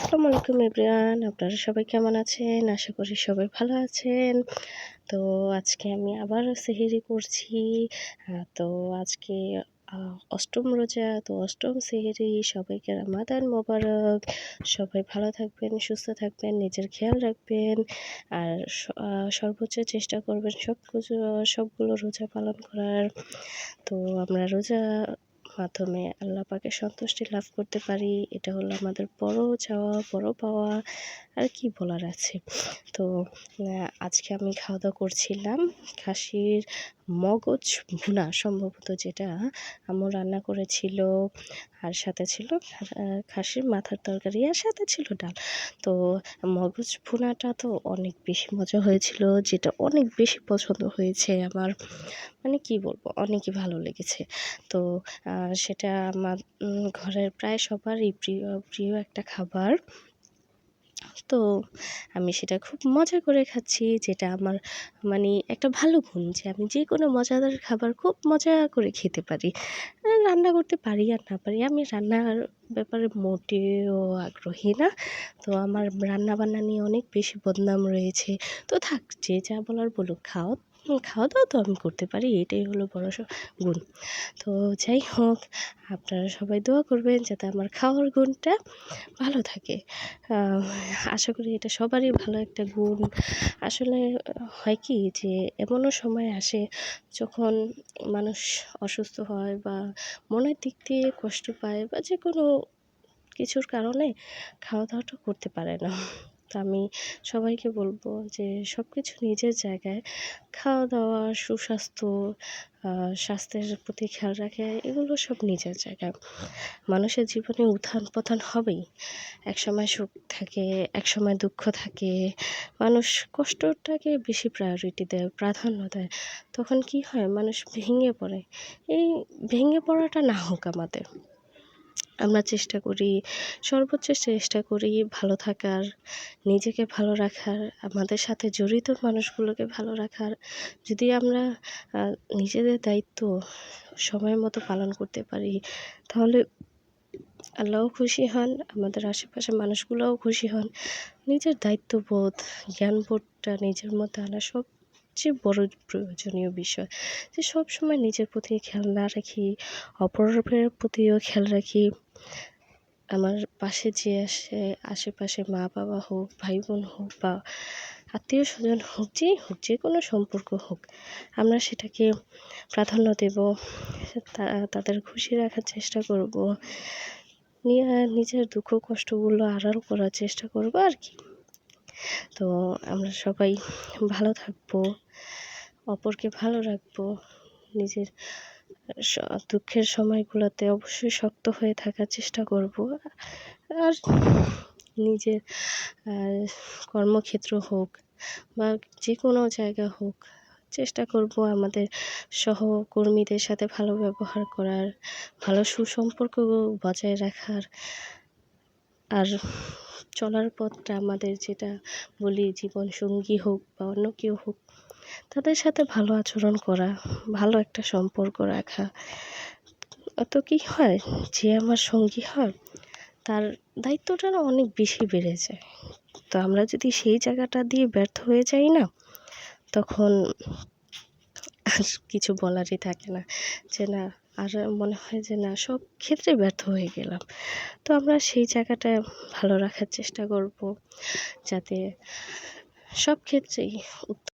আসসালামু আলাইকুম এভরিওয়ান, আপনারা সবাই কেমন আছেন? আশা করি সবাই ভালো আছেন। তো আজকে আমি আবারও সেহেরি করছি তো আজকে অষ্টম রোজা, তো অষ্টম সেহেরি, সবাইকে রামাদান মোবারক। সবাই ভালো থাকবেন, সুস্থ থাকবেন, নিজের খেয়াল রাখবেন। আর সর্বোচ্চ চেষ্টা করবেন সব সবগুলো রোজা পালন করার। তো আমরা রোজা মাধ্যমে আল্লাহ পাকের সন্তুষ্টি লাভ করতে পারি, এটা হলো আমাদের বড় চাওয়া, বড় পাওয়া, আর কি বলার আছে? তো আজকে আমি খাওয়া দাওয়া করছিলাম, খাসির মগজ ভুনা সম্ভবত যেটা আম্মু রান্না করেছিল, আর সাথে ছিল খাসির মাথার তরকারি, আর সাথে ছিল ডাল। তো, মগজ ভুনাটা তো অনেক বেশি মজা হয়েছিল, যেটা অনেক বেশি পছন্দ হয়েছে আমার মানে কি বলব, অনেকই ভালো লেগেছে। তো সেটা আমার ঘরের প্রায় সবারই প্রিয় প্রিয় একটা খাবার। তো আমি সেটা খুব মজা করে খাচ্ছি, যেটা আমার মানে একটা ভালো গুণ যে আমি যে কোনো মজাদার খাবার খুব মজা করে খেতে পারি। রান্না করতে পারি আর না পারি, আমি রান্নার ব্যাপারে মোটেও আগ্রহী না। তো আমার রান্না বান্না নিয়ে অনেক বেশি বদনাম রয়েছে। তো থাক, যে যা বলার বলুক, খাও। খাওয়া দাওয়া তো আমি করতে পারি, এটাই হলো বড় গুণ। তো যাই হোক, আপনারা সবাই দোয়া করবেন যাতে আমার খাওয়ার গুণটা ভালো থাকে। আশা করি এটা সবারই ভালো একটা গুণ। আসলে হয় কি যে, এমনও সময় আসে যখন মানুষ অসুস্থ হয় বা মনের দিক দিয়ে কষ্ট পায় বা যে কোনো কিছুর কারণে খাওয়া দাওয়াটা করতে পারে না। তো আমি সবাইকে বলব যে সব কিছু নিজের জায়গায়। খাওয়া দাওয়া সুস্বাস্থ্য স্বাস্থ্যের প্রতি খেয়াল রাখে, এগুলো সব নিজের জায়গায়। মানুষের জীবনে উত্থান পতন হবেই। এক সময় সুখ থাকে এক সময় দুঃখ থাকে। মানুষ কষ্টটাকে বেশি প্রায়োরিটি দেয়, প্রাধান্য দেয়। তখন কি হয়? মানুষ ভেঙে পড়ে। এই ভেঙে পড়াটা না হোক আমাদের। আমরা চেষ্টা করি, সর্বোচ্চ চেষ্টা করি ভালো থাকার, নিজেকে ভালো রাখার, আমাদের সাথে জড়িত মানুষগুলোকে ভালো রাখার। যদি আমরা নিজেদের দায়িত্ব সময় মতো পালন করতে পারি, তাহলে আল্লাহও খুশি হন, আমাদের আশেপাশের মানুষগুলোও খুশি হন। নিজের দায়িত্ববোধ, জ্ঞানবোধটা নিজের মধ্যে আনা সব সবচেয়ে বড় প্রয়োজনীয় বিষয়। যে সব সময় নিজের প্রতি খেয়াল না রাখি, অপরের প্রতিও খেয়াল রাখি আমার পাশে যে আসে, আশেপাশে মা বাবা হোক ভাই বোন হোক বা আত্মীয় স্বজন হোক, যেই হোক, যে কোনো সম্পর্ক হোক, আমরা সেটাকে প্রাধান্য দেব তাদের খুশি রাখার চেষ্টা করব, নিয়ে নিজের দুঃখ, কষ্টগুলো আড়াল করার চেষ্টা করব আর কি। তো আমরা সবাই ভালো থাকব, অপরকে ভালো রাখব, নিজের দুঃখের সময়গুলোতে অবশ্যই শক্ত হয়ে থাকার চেষ্টা করব। আর নিজের কর্মক্ষেত্র হোক বা যে কোনো জায়গা হোক, চেষ্টা করব আমাদের সহকর্মীদের সাথে ভালো ব্যবহার করার, ভালো সুসম্পর্ক বজায় রাখার। আর চলার পথটা আমাদের যেটা বলি জীবন সঙ্গী হোক বা অন্য কেউ হোক, তাদের সাথে ভালো আচরণ করা, ভালো একটা সম্পর্ক রাখা। অত কি হয়? যে আমার সঙ্গী হয়, তার দায়িত্বটা না অনেক বেশি বেড়ে যায়। তো আমরা যদি সেই জায়গাটা দিয়ে ব্যর্থ হয়ে যাই না, তখন আর কিছু বলারই থাকে না যে না আর মনে হয় যে না, সব ক্ষেত্রে ব্যর্থ হয়ে গেলাম। তো আমরা সেই জায়গাটা ভালো রাখার চেষ্টা করব, যাতে সব ক্ষেত্রেই